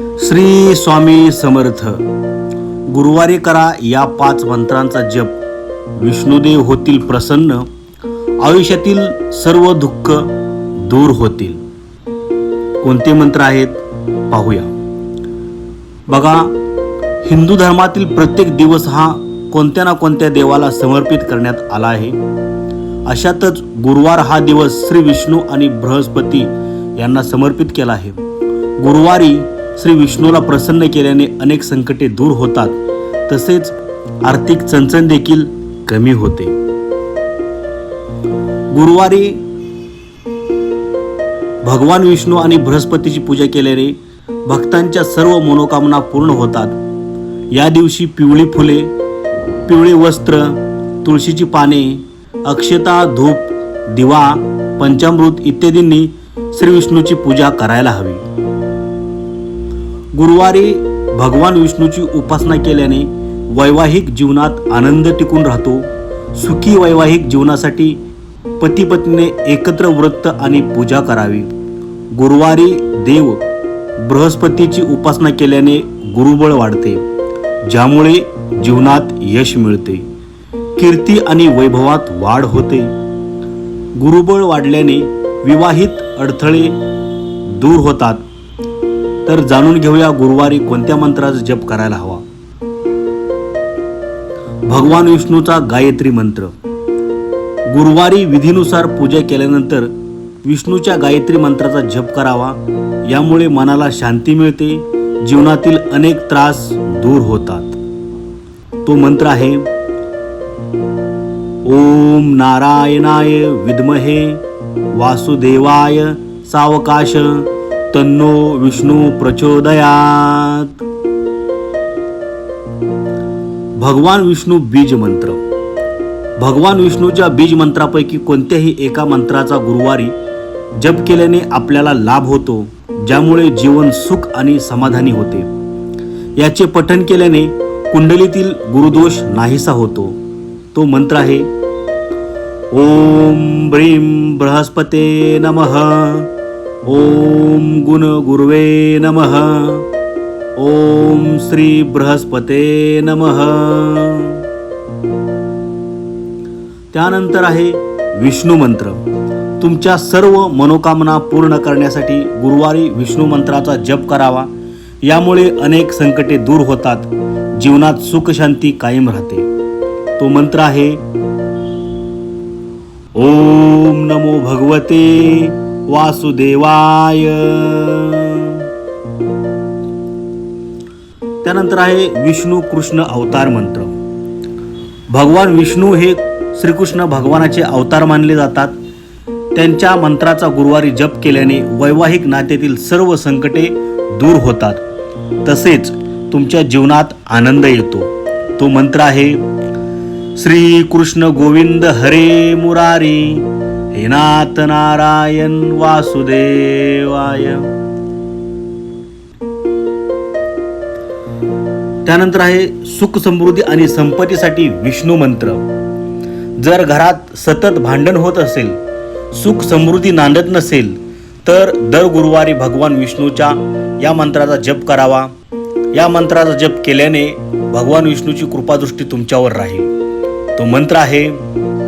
श्री स्वामी समर्थ. गुरुवारी करा या पाच मंत्रांचा जप. विष्णुदेव होतील प्रसन्न आयुष्यातील सर्व दुःख दूर होतील. कोणते मंत्र आहेत? पाहूया. बघा हिंदू धर्मातील प्रत्येक दिवस हा कोणत्या ना कोणत्या देवाला समर्पित करण्यात आला आहे. अशातच गुरुवार हा दिवस श्री विष्णू आणि बृहस्पती यांना समर्पित केला आहे. गुरुवारी श्री विष्णूला प्रसन्न केल्याने अनेक संकटे दूर होतात. तसेच आर्थिक चणचण देखील कमी होते. गुरुवारी भगवान विष्णू आणि बृहस्पतीची पूजा केल्याने भक्तांच्या सर्व मनोकामना पूर्ण होतात. या दिवशी पिवळी फुले पिवळे वस्त्र तुळशीची पाने अक्षता धूप दिवा पंचामृत इत्यादींनी श्री विष्णूची पूजा करायला हवी. गुरुवारी भगवान विष्णूची उपासना केल्याने वैवाहिक जीवनात आनंद टिकून राहतो. सुखी वैवाहिक जीवनासाठी पती पत्नीने एकत्र व्रत आणि पूजा करावी. गुरुवारी देव बृहस्पतीची उपासना केल्याने गुरुबळ वाढते. ज्यामुळे जीवनात यश मिळते. कीर्ती आणि वैभवात वाढ होते. गुरुबळ वाढल्याने विवाहित अडथळे दूर होतात. तर जाणून घेऊया गुरुवारी कोणत्या मंत्राचा जप करायला हवा. भगवान विष्णूचा गायत्री मंत्र. गुरुवारी विधीनुसार पूजा केल्यानंतर विष्णूच्या गायत्री मंत्राचा जप करावा यामुळे मनाला शांती मिळते जीवनातील अनेक त्रास दूर होतात. तो मंत्र आहे ओम नारायणाय विद्महे वासुदेवाय सावकाश तन्नो विष्णू प्रचोदयात। भगवान विष्णू बीज मंत्र। भगवान विष्णूच्या बीज मंत्रापैकी कोणत्याही एका मंत्राचा गुरुवारी जप केल्याने आपल्याला लाभ होतो ज्यामुळे जीवन सुख आणि समाधानी होते. याचे पठण केल्याने कुंडलीतील गुरुदोष नाहीसा होतो. तो मंत्र आहे ओम ब्रीम बृहस्पते नमः. ओम गुण गुरवे नमः। ओम श्री बृहस्पते नमः। त्यानंतर आहे विष्णू मंत्र। तुमच्या सर्व मनोकामना पूर्ण करण्यासाठी गुरुवारी विष्णू मंत्राचा जप करावा। यामुळे अनेक संकटे दूर होतात। जीवनात सुख शांती कायम राहते। तो मंत्र आहे ओम नमो भगवते। वासुदेवाय. त्यानंतर आहे विष्णू कृष्ण अवतार मंत्र. भगवान विष्णू हे श्रीकृष्ण भगवानाचे अवतार मानले जातात. त्यांच्या मंत्राचा गुरुवारी जप केल्याने वैवाहिक नात्यातील सर्व संकटे दूर होतात. तसेच तुमच्या जीवनात आनंद येतो. तो मंत्र आहे श्री कृष्ण गोविंद हरे मुरारी हे नाथ नारायण वासुदेवाय. त्यानंतर आहे सुख समृद्धी आणि संपत्तीसाठी विष्णू मंत्र. जर घरात सतत भांडण होत असेल सुख समृद्धी नांदत नसेल तर दर गुरुवारी भगवान विष्णूच्या या मंत्राचा जप करावा. या मंत्राचा जप केल्याने भगवान विष्णूची कृपादृष्टी तुमच्यावर राहील. तो मंत्र आहे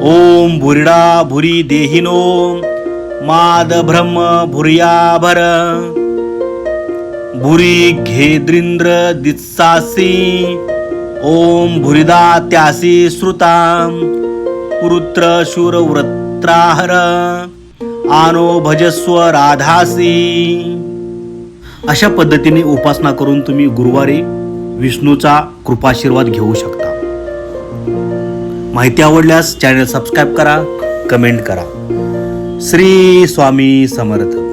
ओम भुरिडा भुरी देहिनो माद ब्रह्म भुर्याभर भुरी। घेद्रिंद्र दित्सासी ओम भुरिदा त्यासी श्रुता पुरुत्र शूर वृत्राहर। आनो भजस्व राधासी। अशा पद्धतीने उपासना करून तुम्ही गुरुवारी विष्णूचा कृपाशीर्वाद घेऊ शकता. माहिती आवडल्यास चॅनल सबस्क्राईब करा कमेंट करा. श्री स्वामी समर्थ.